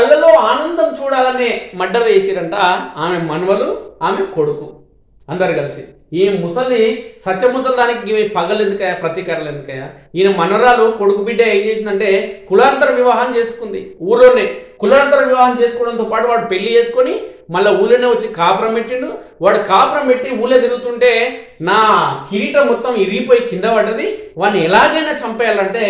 కళ్ళలో ఆనందం చూడాలనే మర్డర్ వేసిరంట ఆమె మనవలు ఆమె కొడుకు. అందరు కలిసి. ఈ ముసలి సత్య ముసలి దానికి ఈమె పగలు ఎందుకయా ప్రతీకారాలు ఎందుకయా ఈయన మనవరాలు కొడుకు బిడ్డ ఏం చేసిందంటే కులాంతర వివాహం చేసుకుంది. ఊళ్ళోనే కులాంతర వివాహం చేసుకోవడంతో పాటు వాడు పెళ్ళి చేసుకొని మళ్ళీ ఊళ్ళోనే వచ్చి కాపురం పెట్టిండు. వాడు కాపురం పెట్టి ఊళ్ళో తిరుగుతుంటే నా కిరీటం మొత్తం ఇరిగిపోయి కింద పడ్డది. వాడిని ఎలాగైనా చంపేయాలంటే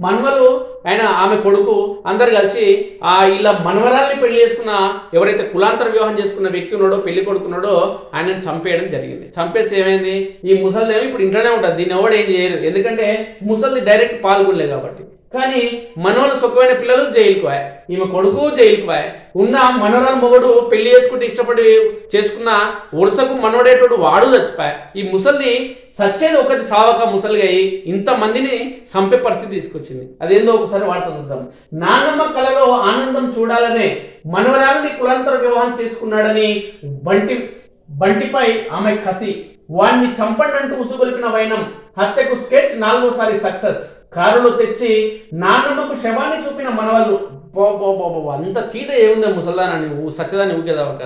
మనవలు ఆయన ఆమె కొడుకు అందరు కలిసి ఆ ఇలా మనవరాల్ని పెళ్ళి చేసుకున్న ఎవరైతే కులాంతర వివాహం చేసుకున్న వ్యక్తి ఉన్నాడో పెళ్ళి కొడుకున్నాడో ఆయనను చంపేయడం జరిగింది. చంపేసి ఏమైంది? ఈ ముసలిదేమో ఇప్పుడు ఇంట్లోనే ఉంటుంది. దీన్ని ఎవడు ఏం చేయరు. ఎందుకంటే ముసలిది డైరెక్ట్ పాల్గొనలే కాబట్టి. కానీ మనోళ్ళు సుఖమైన పిల్లలు జైలుకు పోయా ఈమె కొడుకు జైలుకు పోయా ఉన్న మనోరాల మొగడు పెళ్ళి చేసుకుంటే ఇష్టపడి చేసుకున్న వరుసకు మనోడేటోడు వాడు చచ్చిపోయా ఈ ముసలిది సచ్చేది ఒకటి సావక ముసలిగా అయి ఇంతమందిని చంపే పరిస్థితి తీసుకొచ్చింది. అదేందో ఒకసారి వార్త చూద్దాం. నాన్నమ్మ కళలో ఆనందం చూడాలనే మనవరాలని కులాంతర వివాహం చేసుకున్నాడని బంటి బంటిపై ఆమె కసి వాణ్ణి చంపండి అంటూ ఉసుగొలిపిన వైనం హత్యకు స్కెచ్ నాలుగోసారి సక్సెస్. కారులో తెచ్చి నాన్నమ్మకు శవాన్ని చూపిన మనవాళ్ళు పో పో పో పో, అంత తీట ఏముంది ముసల్దానా నువ్వు సత్యదాన్ని ఊకేదావక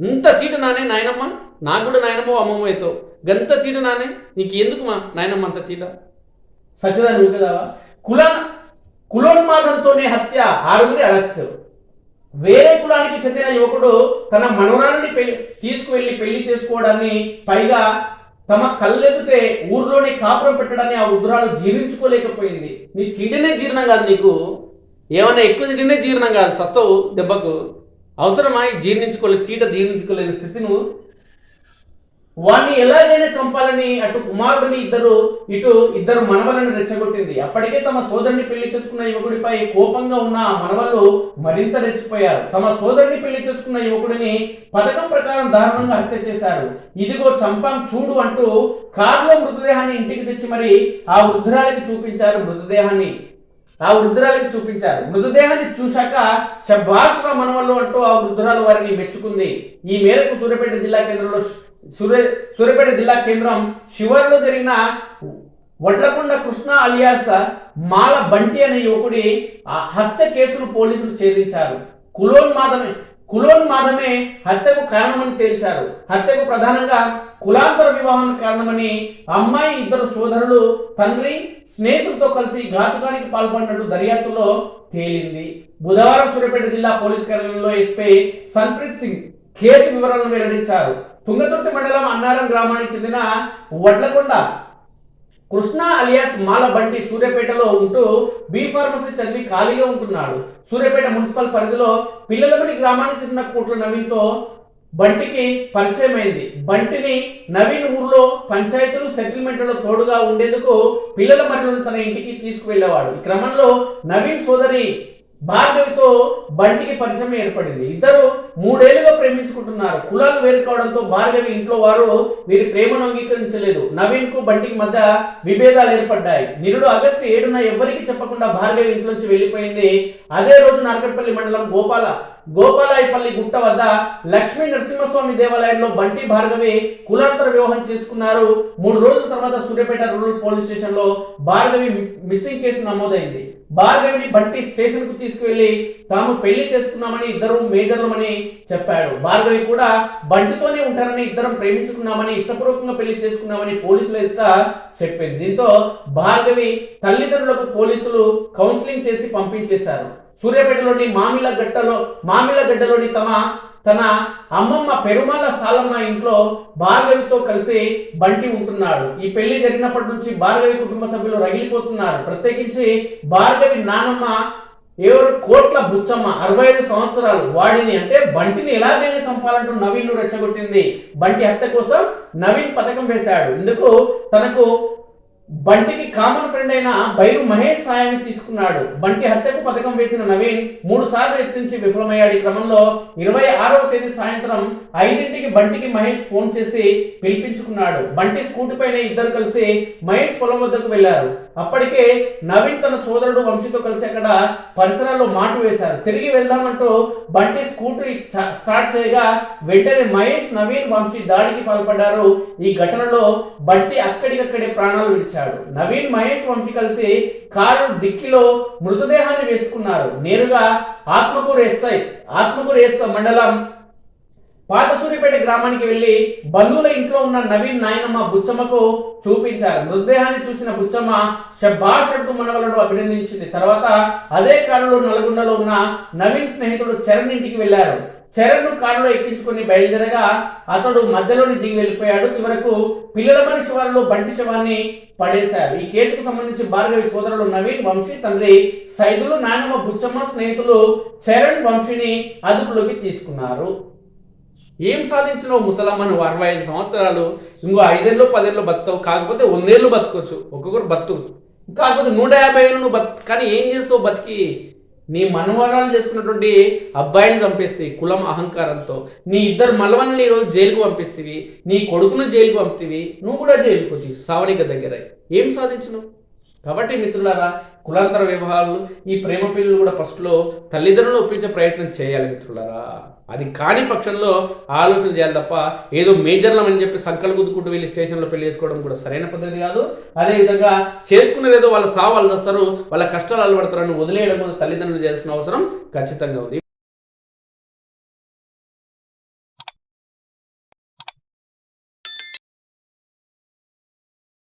ఇంత తీట నానే నాయనమ్మ? నాకు కూడా నాయనమ్మ అమ్మమ్మ అవుతావు గంత తీట నానే? నీకు ఎందుకు మా నాయనమ్మ అంత తీట? సత్యదాన్ని ఊకేదావా కుల కులోన్మాదంతోనే హత్య ఆరుగురి అరెస్ట్. వేరే కులానికి చెందిన యువకుడు తన మనవరాన్ని పెళ్ళి తీసుకువెళ్ళి పెళ్ళి చేసుకోవడాన్ని పైగా తమ కళ్ళెదితే ఊర్లోనే కాపురం పెట్టడాన్ని ఆ ఉగ్రాలు జీర్ణించుకోలేకపోయింది. నీ తిండినే జీర్ణం కాదు నీకు. ఏమైనా ఎక్కువ తిండినే జీర్ణం కాదు సస్తవు దెబ్బకు. అవసరమా ఈ జీర్ణించుకోలే తీట జీర్ణించుకోలేని స్థితి నువ్వు వాణ్ణి ఎలాగైనా చంపాలని అటు కుమారుడిని ఇద్దరు ఇటు ఇద్దరు మనవలను రెచ్చగొట్టింది. అప్పటికే తమ సోదరుని పెళ్ళి చేసుకున్న యువకుడిపై కోపంగా ఉన్న ఆ మనవలు మరింత రెచ్చిపోయారు. తమ సోదరుని పెళ్ళి చేసుకున్న యువకుడిని పథకం ప్రకారం దారుణంగా హత్య చేశారు. ఇదిగో చంపాం చూడు అంటూ కారులో మృతదేహాన్ని ఇంటికి తెచ్చి మరి ఆ వృద్ధురాలికి చూపించారు మృతదేహాన్ని. ఆ వృద్ధురాలికి చూపించారు. మృతదేహాన్ని చూశాక శభాష్ రా మనవళ్ళు అంటూ ఆ వృద్ధురాలు వారిని మెచ్చుకుంది. ఈ మేరకు సూర్యాపేట జిల్లా కేంద్రంలో సూర్య సూర్యాపేట జిల్లా కేంద్రం శివర్లో జరిగిన వడ్లకొండ కృష్ణ అలియాస్ మాల బంటి అనే యువకుడి ఆ హత్య కేసును పోలీసులు ఛేదించారు. కులోన్మాదమే కులోన్మాదమే హత్యకు కారణమని తేల్చారు. హత్యకు ప్రధానంగా కులాంతర వివాహం కారణమని అమ్మాయి ఇద్దరు సోదరులు తండ్రి స్నేహితులతో కలిసి ఘాతుకానికి పాల్పడినట్టు దర్యాప్తులో తేలింది. బుధవారం సూర్యాపేట జిల్లా పోలీస్ కార్యాలయంలో ఎస్పీ సన్ప్రీత్ సింగ్ కేసు వివరాలను వెల్లడించారు. తుంగతుర్తి మండలం అన్నారం గ్రామానికి చెందిన వడ్లకొండ కృష్ణ అలియాస్ మాల బంటి సూర్యాపేటలో ఉంటూ బీ ఫార్మసీ చదివి ఖాళీగా ఉంటున్నాడు. సూర్యాపేట మున్సిపల్ పరిధిలో పిల్లలమని గ్రామానికి చెందిన కోట్ల నవీన్తో బంటికి పరిచయమైంది. బంటిని నవీన్ ఊర్లో పంచాయతీలు సెటిల్మెంట్లలో తోడుగా ఉండేందుకు పిల్లల మధ్యలో తన ఇంటికి తీసుకువెళ్ళేవాడు. ఈ క్రమంలో నవీన్ సోదరి భార్గవితో బంటికి పరిచయం ఏర్పడింది. ఇద్దరు మూడేళ్ళుగా ప్రేమించుకుంటున్నారు. కులాలు వేరు కావడంతో భార్గవి ఇంట్లో వారు వీరి ప్రేమను అంగీకరించలేదు. నవీన్కు బంటికి మధ్య విభేదాలు ఏర్పడ్డాయి. నిరుడు ఆగస్టు ఏడున ఎవరికి చెప్పకుండా భార్గవి ఇంట్లోంచి వెళ్ళిపోయింది. అదే రోజు నార్కట్పల్లి మండలం గోపాల గోపాలాయపల్లి గుట్ట వద్ద లక్ష్మీ నరసింహస్వామి దేవాలయంలో బంటి భార్గవి కులాంతర వివాహం చేసుకున్నారు. మూడు రోజుల తర్వాత సూర్యాపేట రూరల్ పోలీస్ స్టేషన్లో భార్గవి మిస్సింగ్ కేసు నమోదైంది. భార్గవిని బంటి స్టేషన్కు తీసుకువెళ్ళి తాము పెళ్ళి చేసుకున్నామని ఇద్దరు మేజర్లమని చెప్పాడు. భార్గవి కూడా బంటితోనే ఉంటారని ఇద్దరం ప్రేమించుకున్నామని ఇష్టపూర్వకంగా పెళ్ళి చేసుకున్నామని పోలీసులు ఎదుట చెప్పింది. దీంతో భార్గవి తల్లిదండ్రులకు పోలీసులు కౌన్సిలింగ్ చేసి పంపించేశారు. సూర్యాపేటలోని మామిల గట్టలో మామిల గడ్డలోని తమ తన అమ్మమ్మ పెరుమాల సాలమ్మ ఇంట్లో భార్గవితో కలిసి బంటి ఉంటున్నాడు. ఈ పెళ్ళి జరిగినప్పటి నుంచి భార్గవి కుటుంబ సభ్యులు రగిలిపోతున్నారు. ప్రత్యేకించి భార్గవి నానమ్మ ఎవరు కోట్ల బుచ్చమ్మ అరవై ఐదు సంవత్సరాలు వాడిని అంటే బంటిని ఎలాగైనా చంపాలంటూ నవీన్ రెచ్చగొట్టింది. బంటి హత్య కోసం నవీన్ పథకం వేశాడు. ఇందుకు తనకు బంటికి కామన్ ఫ్రెండ్ అయిన బైరు మహేష్ సాయాన్ని తీసుకున్నాడు. బంటి హత్యకు పథకం వేసిన నవీన్ మూడు సార్లు ఎత్తించి విఫలమయ్యాడు. ఈ క్రమంలో ఇరవై ఆరవ తేదీ సాయంత్రం ఐదింటికి బంటికి మహేష్ ఫోన్ చేసి పిలిపించుకున్నాడు. బంటి స్కూటీ పైన ఇద్దరు కలిసి మహేష్ పొలం వద్దకు వెళ్ళారు అప్పటికే నవీన్ తన సోదరుడు వంశీతో కలిసి అక్కడ పరిసరాల్లో మాటు వేశారు. తిరిగి వెళ్దామంటూ బంటి స్కూటర్ స్టార్ట్ చేయగా వెంటనే మహేష్ నవీన్ వంశీ దాడికి పాల్పడ్డారు. ఈ ఘటనలో బంటి అక్కడికక్కడే ప్రాణాలు విడిచాడు. నవీన్ మహేష్ వంశీ కలిసి కారు డిక్కిలో మృతదేహాన్ని వేసుకున్నారు. నేరుగా ఆత్మకూరు ఎస్ఐ ఆత్మకూరు ఎస్ఐ మండలం పాతసూరిపేట గ్రామానికి వెళ్ళి బంధువుల ఇంట్లో ఉన్న నవీన్ నాయనమ్మ బుచ్చమ్మకు చూపించారు. మృతదేహాన్ని చూసిన బుచ్చమ్మ శబాష్ అంటూ మనవలను అభినందించింది. తర్వాత అదే కారులో నల్గొండలో ఉన్న నవీన్ స్నేహితుడు చరణ్ ఇంటికి వెళ్ళారు చరణ్ కారులో ఎక్కించుకుని బయలుదేరగా అతడు మధ్యలోని దిగి వెళ్ళిపోయాడు. చివరకు పిల్లల మని శివారులో బంటి శవాన్ని పడేశారు. ఈ కేసుకు సంబంధించి భార్గవి సోదరుడు నవీన్ వంశీ తండ్రి సైదులు నాయనమ్మ బుచ్చమ్మ స్నేహితులు చరణ్ వంశీని అదుపులోకి తీసుకున్నారు. ఏం సాధించినావు ముసలమ్మ నువ్వు అరవై ఐదు సంవత్సరాలు? ఇంకో ఐదేళ్ళు పదేళ్ళు బతుకుతావు. కాకపోతే వందేళ్ళు బతకొచ్చు. ఒక్కొక్కరు బతుకు. కాకపోతే నూట యాభై ఏళ్ళు నువ్వు బతు కానీ ఏం చేస్తావు బతికి? నీ మనవరాలు చేసుకున్నటువంటి అబ్బాయిని చంపేస్తే కులం అహంకారంతో. నీ ఇద్దరు మలవల్ని ఈరోజు జైలుకు పంపిస్తేవి. నీ కొడుకును జైలుకు పంపితేవి. నువ్వు కూడా జైలుకు వచ్చి సావనిక దగ్గర. ఏం సాధించినావు? కాబట్టి మిత్రులారా కులాంతర వివాహాలను ఈ ప్రేమ పిల్లలు కూడా ఫస్ట్లో తల్లిదండ్రులు ఒప్పించే ప్రయత్నం చేయాలి మిత్రులరా. అది కాని పక్షంలో ఆలోచన చేయాలి తప్ప ఏదో మేజర్లం అని చెప్పి సంకలు గుద్దుకుంటూ వెళ్ళి స్టేషన్లో పెళ్ళి చేసుకోవడం కూడా సరైన పద్ధతి కాదు. అదేవిధంగా చేసుకునేది ఏదో వాళ్ళ సావు వాళ్ళు వస్తారు వాళ్ళ కష్టాలు అలవడతారని వదిలేయడం కూడా తల్లిదండ్రులు చేయాల్సిన అవసరం ఖచ్చితంగా ఉంది.